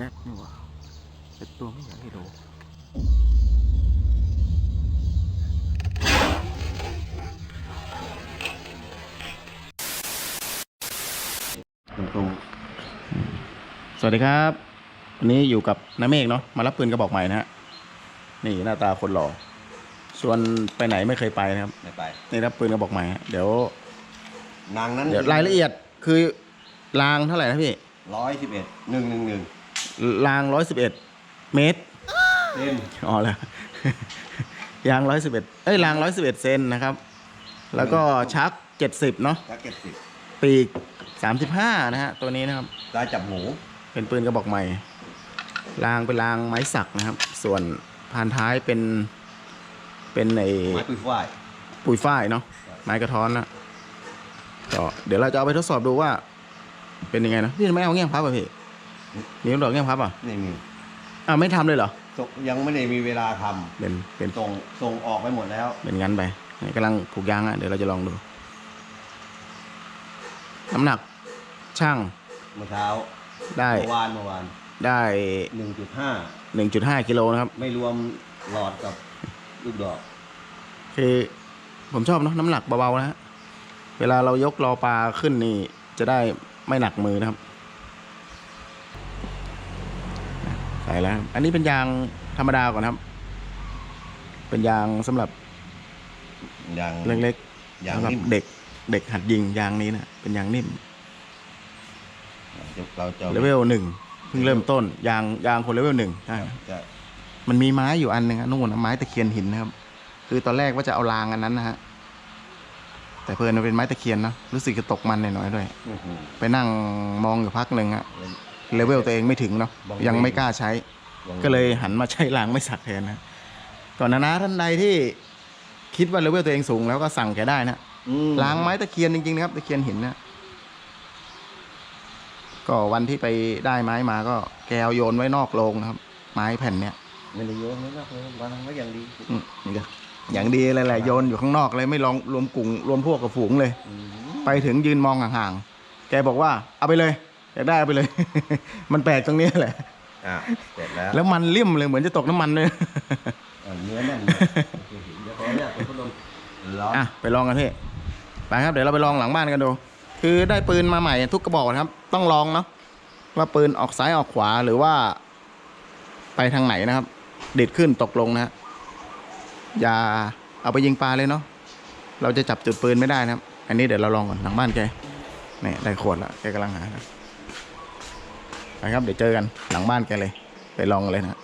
แรดนี่หว่าแต่ตัวไม่อยากให้ดูตรงๆสวัสดีครับ วันนี้อยู่กับน้าเมฆเนาะมารับปืนกระบอกใหม่นะฮะนี่หน้าตาคนหล่อส่วนไปไหนไม่เคยไปนะครับไม่ไปนี่รับปืนกระบอกใหม่ฮะเดี๋ยวนางนั้นเดี๋ยวรายละเอียดคือรางเท่าไหร่นะพี่ร้อยสิบเอ็ดหนึ่งหนึ่งหนึ่ง รางร้อยสิบเอ็ดเมตร เต็มอ๋อแล้ว ยางร้อยสิบเอ็ดเอ้ยรางร้อยสิบเอ็ดเซนนะครับ แล้วก็ชักเจ็ดสิบเนาะแจ็คเก็ตสิบปีกสามสิบห้านะฮะ ตัวนี้นะครับลายจับหมูเป็นปืนกระบอกใหม่ รางเป็นรางไม้สักนะครับ ส่วนพานท้ายเป็น เป็นไอไม้ปุยฝ้ายปุ๋ยฝ้ายเนาะไม้กระท้อนนะก็เดี๋ยวเราจะเอาไปทดสอบดูว่า เป็นยังไงนะพี่ไม่เอาเงี้ยงพับอะพี่ มีดอกเงี้ยงพับอะนี่มีอ้าวไม่ทำเลยเหรอส่งยังไม่ได้มีเวลาทเป็นเป็นำส่งส่งออกไปหมดแล้ว เป็นงั้นไปนี่กำลังผูกยางอะเดี๋ยวเราจะลองดูน้ำหนักช่างเมื่อเช้าได้เมื่อวานเมื่อวานได้หนึ่งจุดห้าหนึ่งจุดห้ากิโลนะครับ ไม่รวมหลอดกับลูกดอก คือผมชอบเนอะน้ำหนักเบาๆนะฮะ เวลาเรายกรอปลาขึ้นนี่ จะได้ไม่หนักมือนะครับ แล้ว อันนี้เป็นยางธรรมดาก่อนนะครับ เป็นยางสำหรับอย่างเล็กอย่างๆสำหรับนิ่มเด็ก เด็กหัดยิงยางนี้นะเป็นยางนิ่มเราจะเลเวลหนึ่งเพิ่งเริ่มต้น ยางยางคนเลเวลหนึ่งใช่จะมันมีไม้อยู่อันหนึ่งอะนู่นนะไม้ตะเคียนหินนะครับ คือตอนแรกว่าจะเอารางอันนั้นนะฮะแต่เพื่อนมันเป็นไม้ตะเคียนเนอะรู้สึกจะตกมันหน่อยๆด้วยอื้อหือไปนั่งมองอยู่พักหนึ่งอะ เลเวลตัวเองไม่ถึงเนาะบางยังไม่กล้าใช้ ก็เลยหันมาใช้รางไม่สักแทนนะก่อนนะนะท่านใดที่คิดว่าเลเวลตัวเองสูงแล้วก็สั่งแกได้นะอืมรางไม้ตะเคียนจริงๆนะครับตะเคียนหินนะก็วันที่ไปได้ไม้มาก็แกเอาโยนไว้นอกโรงนะครับ ไม้แผ่นเนี้ยไม่ได้โยนไม่ได้เลยวางไว้อย่างดีอืมนี่ก็อย่างดีเลยแหละโยนอยู่ข้างนอกเลยไม่ลองรวมกลุ่มรวมพวกกับฝูงเลยอืมไปถึงยืนมองห่างๆแกบอกว่าเอาไปเลย อยากได้เอาไปเลย มันแปลกตรงนี้แหละ อะเสร็จแล้วแล้วมันเลี่ยมเลยเหมือนจะตกน้ำมันเลย อะเนื้อแน่นเลยเดี๋ยวขอเนี่ยเป็นพัดลมร้อนอะไปลองกันพี่ไปครับเดี๋ยวเราไปลองหลังบ้านกันดู คือได้ปืนมาใหม่ทุกกระบอกนะครับ ต้องลองเนาะว่าปืนออกซ้ายออกขวาหรือว่า ไปทางไหนนะครับ เด็ดขึ้นตกลงนะฮะอย่าเอาไปยิงปลาเลยเนาะเราจะจับจุดปืนไม่ได้นะครับ อันนี้เดี๋ยวเราลองก่อนหลังบ้านแกนี่ได้ขวดละแกกำลังหานะ ไปครับเดี๋ยวเจอกันหลังบ้านแกเลย ไปลองกันเลยนะ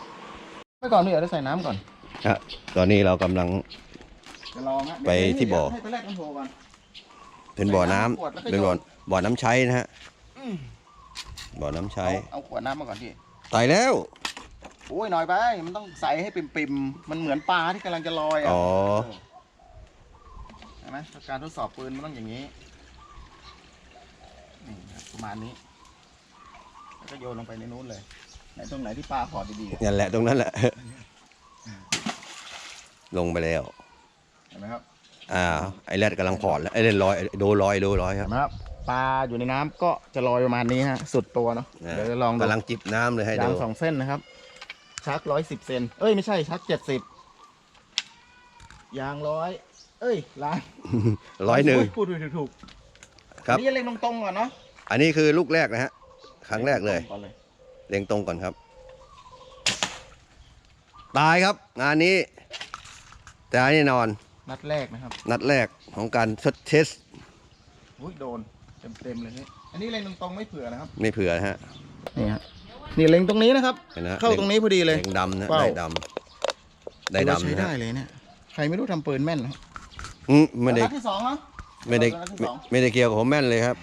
ไปก่อนพี่เดี๋ยวได้ใส่น้ำก่อนอะตอนนี้เรากำลัง จะลองฮะไปที่บ่อ ให้ไปแรกน้ำโทก่อน เป็นบ่อน้ำขวดแล้วก็ เป็นบ่อโยนบ่อน้ำใช้นะฮะอืมบ่อน้ำใช้เอาเอาขวดน้ำมาก่อนพี่ตายแล้วโอ้ยหน่อยไป มันต้องใส่ให้ปิ่มๆ มันเหมือนปลาที่กำลังจะลอยอะอ๋อเออเห็นไหมการทดสอบปืนมันต้องอย่างนี้นี่ครับประมาณนี้แล้ว ก็โยนลงไปในนู้นเลยไหนตรงไหนที่ปลาพอดีๆอะนั่นแหละตรงนั้นแหละ ลงไปแล้วเห็นไหมครับอ่า ไอแรดกำลังพอดแล้วไอเล่นลอยไอ้โดลอยโดลอยคเห็รับนไหมครับปลาอยู่ในน้ำก็จะลอยประมาณนี้ฮะสุดตัวเนาะนะเดี๋ยวจะลองดูกำลังจิบน้ำเลยให้ยาดูงสองเส้นนะครับ ชักร้อยสิบเซนเอ้ยไม่ใช่ชักเจ็ดสิบยางร้อยเอ้ยล้านร้อยหนึ่ง พูดถูกถูกครับนี่เล็งตรงๆก่อนเนาะอันนี้คือลูกแรกนะฮะ ครั้งแรกเลยก่อนเลย เล็งตรงก่อนครับ ตายครับ งานนี้แต่แน่นอนนัดแรกนะครับ นัดแรกของการทดเทสอุ้ยโดนเต็มๆเลยนี่อันนี้เล็งตรงๆไม่เผื่อนะครับ ไม่เผื่อนะฮะนี่ฮะ นี่เล็งตรงนี้นะครับเห็นนะฮะเข้าตรงนี้พอดีเลย เล็งดำนะเป้า ได้ดำได้ถือว่าดำใช้นะได้ฮะเลยเนี่ย ใครไม่รู้ทำปืนแม่นนะอืมไม่ได้นัดที่สองเนาะไม่ได้นัดที่ไม่สองไม่ได้เกี่ยวกับผมแม่นเลยครับ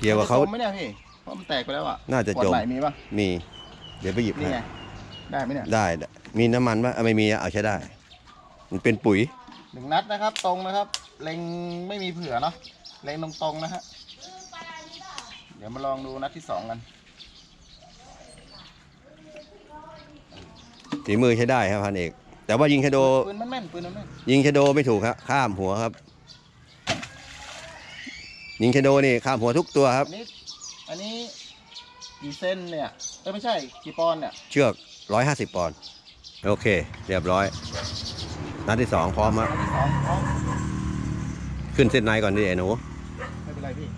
เกี่ยวกับเขาจะจมไหมเนี่ยพี่ เพราะมันแตกไปแล้วอะน่าจะขวดจมใหม่มีปะมี เดี๋ยวไปหยิบนี่ให้ไงได้ไหมเนี่ยได้ได้ มีน้ำมันปะอะไม่มีอะเอาใช้ได้ มันเป็นปุ๋ย หนึ่งนัดนะครับ ตรงนะครับ เล็งไม่มีเผื่อเนาะเล็งตรงๆนะฮะเดี๋ยวมาลองดูนัดที่สองกันฝีมือใช้ได้ครับพันเอก แต่ว่ายิงชะโด ปืนมันแม่นปืนมันแม่นยิงชะโดไม่ถูกครับข้ามหัวครับ ยิงชะโดนี่ข้ามหัวทุกตัวครับอันนี้ อันนี้กี่เส้นเนี่ยเอ้ยไม่ใช่กี่ปอนด์เนี่ยเชือกร้อยห้าสิบปอนด์โอเค เรียบร้อย นัดที่สองพร้อมอัฮะนที่สองพร้อมขึ้นเส้นในก่อนดิไอ้หนูไม่เป็นไรพี่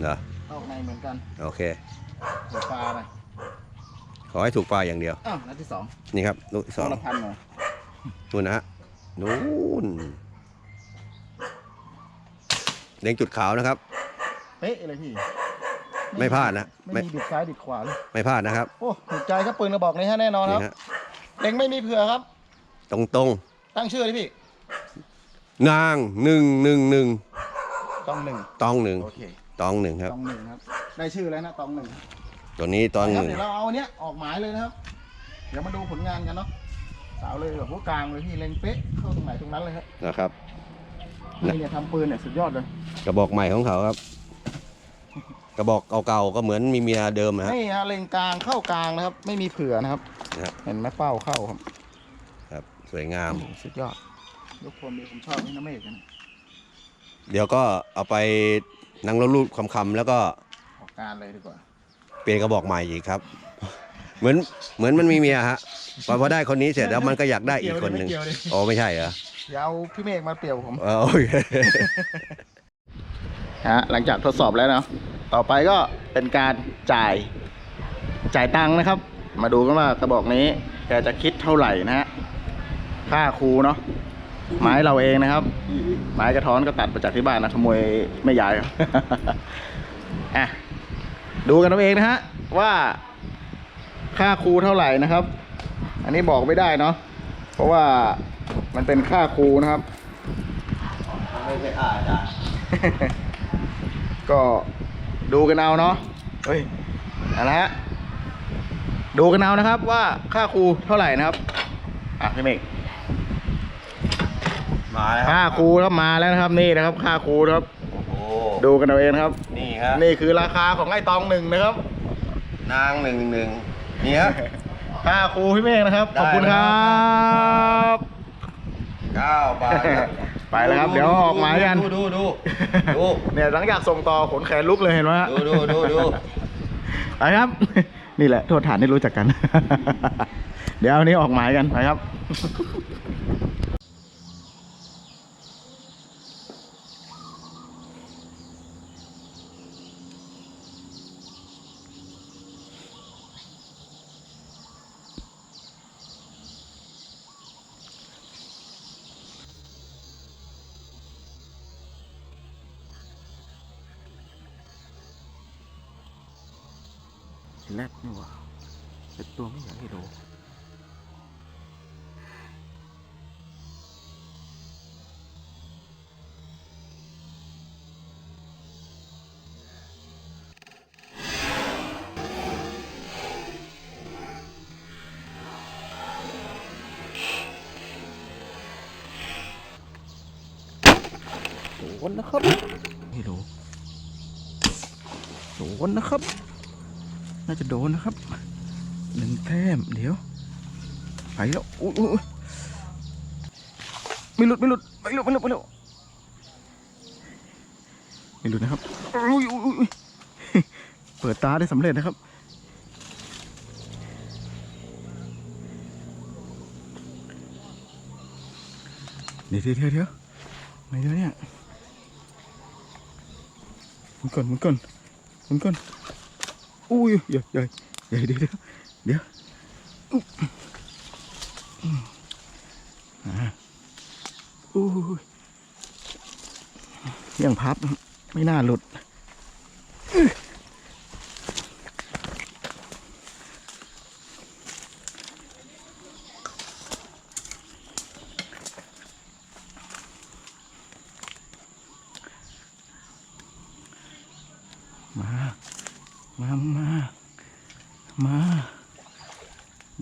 เหรอเข้าในเหมือนกันโอเค หัวปลาไปขอให้ถูกปลาอย่างเดียว อ้าวนัดที่สองนี่ครับลูกที่สองละพันเหรอนู่นนะฮะนู่นเล็งจุดขาวนะครับ เป๊ะเลยพี่ ไม่พลาดนะไม่ไม่มีดิดซ้ายดิดขวาเลยไม่พลาดนะครับโอ้ถูกใจครับปืนกระบอกนี้ฮะแน่นอนคนี่รับฮะเล็งไม่มีเผื่อครับ ตรงตรงตั้งชื่อเลยพี่ๆนางหนึ่งหนึ่งหนึ่งตองหนึ่งตองหนึ่งโอเคตองหนึ่งครับ ตองหนึ่งครับ ได้ชื่อแล้วนะตองหนึ่งตัวนี้ตองคหรับนึ่งเดี๋ยวเราเอาอันเนี้ยออกหมายเลยนะครับ เดี๋ยวมาดูผลงานกันเนาะสาวเลยแบบหัวกลางเลยพี่เล็งเป๊ะเข้าตรงไหนตรงนั้นเลยครับนะครับ นี่เนี่ยทำปืนเนี่ยสุดยอดเลยกระบอกใหม่ของเขาครับ กระบอกเก่าๆก็เหมือนมีเมียเดิมนะฮะ นี่ฮะเล็งกลางเข้ากลางนะครับ ไม่มีเผื่อนะครับนะครับ เห็นไหมเป้าเข้าครับครับสวยงาม โอ้โหสุดยอดยกคนดีผมชอบนี่นะเมฆกันเดี๋ยวก็เอาไปนั่งรูปๆคำๆแล้วก็ออกการเลยดีกว่า เปลี่ยนกระบอกใหม่อีกครับ เหมือนเหมือนมันมีเมียฮะพอพอได้คนนี้เสร็จแล้วมันก็อยากได้อีกคนหนึ่งไม่เกี่ยวดิอ๋อไม่ใช่เหรอเดี๋ยวเอาพี่เมฆมาเปรียวผม เออโอเค ฮะหลังจากทดสอบแล้วเนาะ ต่อไปก็เป็นการจ่ายจ่ายตังค์นะครับ มาดูกันว่ากระบอกนี้แกจะคิดเท่าไหร่นะฮะค่าครูเนาะไม้เราเองนะครับ ไม้กระท้อนก็ตัดมาจากที่บ้านนะขโมยไม่ยายอะดูกันเอาเองนะฮะว่าค่าครูเท่าไหร่นะครับ อันนี้บอกไม่ได้เนาะเพราะว่ามันเป็นค่าครูนะครับไม่ใช่อ่าจ้ะก็ ดูกันเอาเนาะเฮ้ยเอะไรฮะดูกันเอานะครับว่าค่าครูเท่าไหร่นะครับอะพี่เมฆมาแล้วค่าครูครับมาแล้วนะครับนี่นะครับ ค่าครูนะครับ โอ้โหดูกันเอาเองนะครับ นี่ฮะนี่คือราคาของไอ้ตองหนึ่งนะครับ นางหนึ่งหนึ่งนี่ฮะ ค่าครูพี่เมฆนะครับขอบคุณครับ เก้าบาท ไปแล้วครับ เดี๋ยวออกหมายกัน ดูดูดูดูเนี่ยหลังจากส่งต่อขนแขนลุกเลยเห็นไหมฮะดูดูดูดูไปครับ นี่แหละโทษฐานที่รู้จักกัน เดี๋ยวเอาอันนี้ออกหมายกันไปครับ แรดนี่หว่าเป็นตัวไม่อยากให้ดูโดนนะครับไม่ดูโดนนะครับ น่าจะโดนนะครับหนึ่งแต้มเดี๋ยว ไปแล้วอุ้ยไม่หลุดไม่หลุดไม่หลุดไม่หลุดไม่หลุดไม่หลุดนะครับอุ้ยอุ้ยเปิดตาได้สำเร็จนะครับเดี๋ยวเดี๋ยวเดี๋ยวไหนเดี๋ยวเนี่ยมุนก่อนมุนก่อนมุนก่อน อุ้ยเดี๋ยวเดี๋ยวเดี๋ยวอุ้ยยังพับไม่น่าหลุดอื้อมา มา มา มา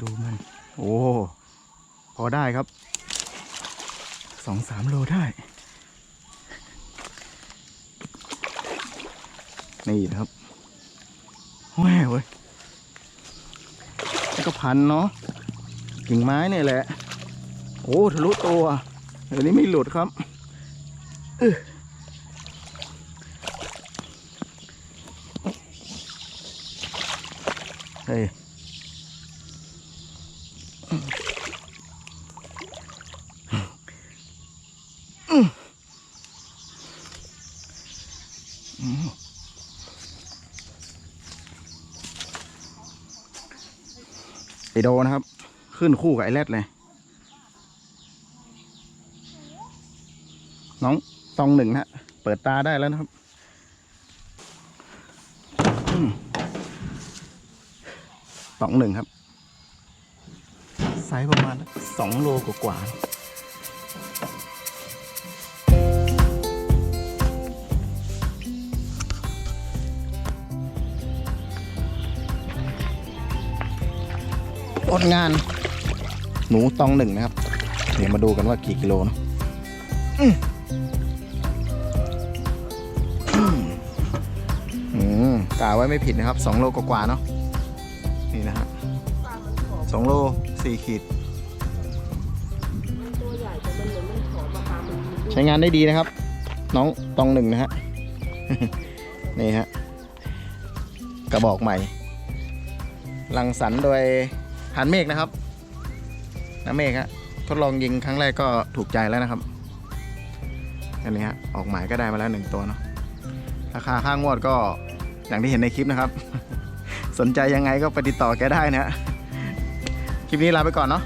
ดูมัน โอ้ พ อได้ครับสองสามโลได้ นี่นะครับแหวเว้ยแล้วก็พันเนาะกิ่งไม้เนี่ยแหละ โอ้ทะลุตัวเดี๋ยวนี้ไม่หลุดครับเฮ้ย โดนะครับ ขึ้นคู่กับไอแรดเลย น้องตองหนึ่งนะเปิดตาได้แล้วนะครับ ตองหนึ่งครับ ไซส์ประมาณสองโลกว่าๆ อดงาน หนูตองหนึ่งนะครับ เดี๋ยวมาดูกันว่ากี่กิโลเนะอืมกาไว้ไม่ผิดนะครับสองโลกว่าเนาะนี่นะฮะสองโลสี่ขีด ใช้งานได้ดีนะครับ น้องตองหนึ่งนะฮะนี่ฮะกระบอกใหม่ ลังสรรโดย หันเมฆนะครับน้าเมฆฮะทดลองยิงครั้งแรกก็ถูกใจแล้วนะครับอันนี้ฮะออกหมายก็ได้มาแล้วหนึ่งตัวเนาะราคาค่างวดก็อย่างที่เห็นในคลิปนะครับ สนใจยังไงก็ไปติดต่อแกได้นะฮะคลิปนี้ลาไปก่อนเนาะ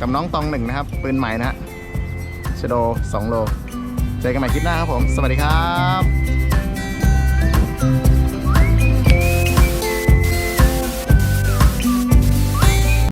กับน้องตองหนึ่งนะครับ ปืนใหม่นะฮะชโด2โลเจอกันใหม่คลิปหน้าครับผม สวัสดีครับ